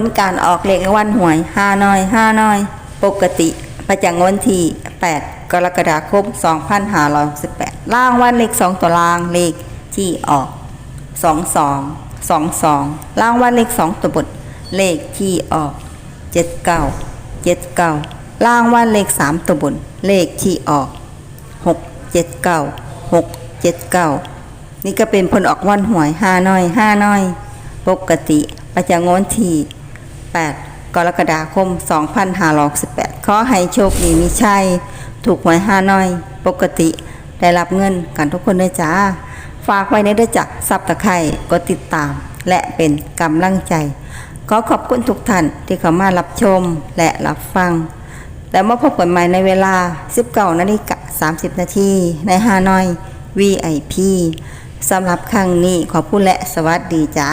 ลการออกเลขวันหวยห้าน้อยห้าน้อย ปกติประจำวันที่ 8 กรกฎาคม 2518ล่างวันเลข 2 ตัวล่างเลขที่ออก 22 22ล่างวันเลข 2 ตัวบนเลขที่ออก 79 79ล่างวันเลข 3 ตัวบน เลขที่ออก 6 79 6 79 นี่ก็เป็นผลออกวันหวยห้าน้อยห้าน้อย ปกติประจำงวดที่ 8 กรกฎาคม 2518ขอให้โชคดีมีชัย ถูกหวยห้าน้อย ปกติได้รับเงินกันทุกคนด้วยจ้า ฝากไว้ในเด้อจักซับตะไคร่กดติดตาม และเป็นกำลังใจ ขอขอบคุณทุกท่านที่เข้ามารับชมและรับฟัง แล้วมาพบกันใหม่ในเวลา 19นาฬิกา30 นาทีในฮานอย VIP สำหรับครั้งนี้ขอบคุณและสวัสดีจ้า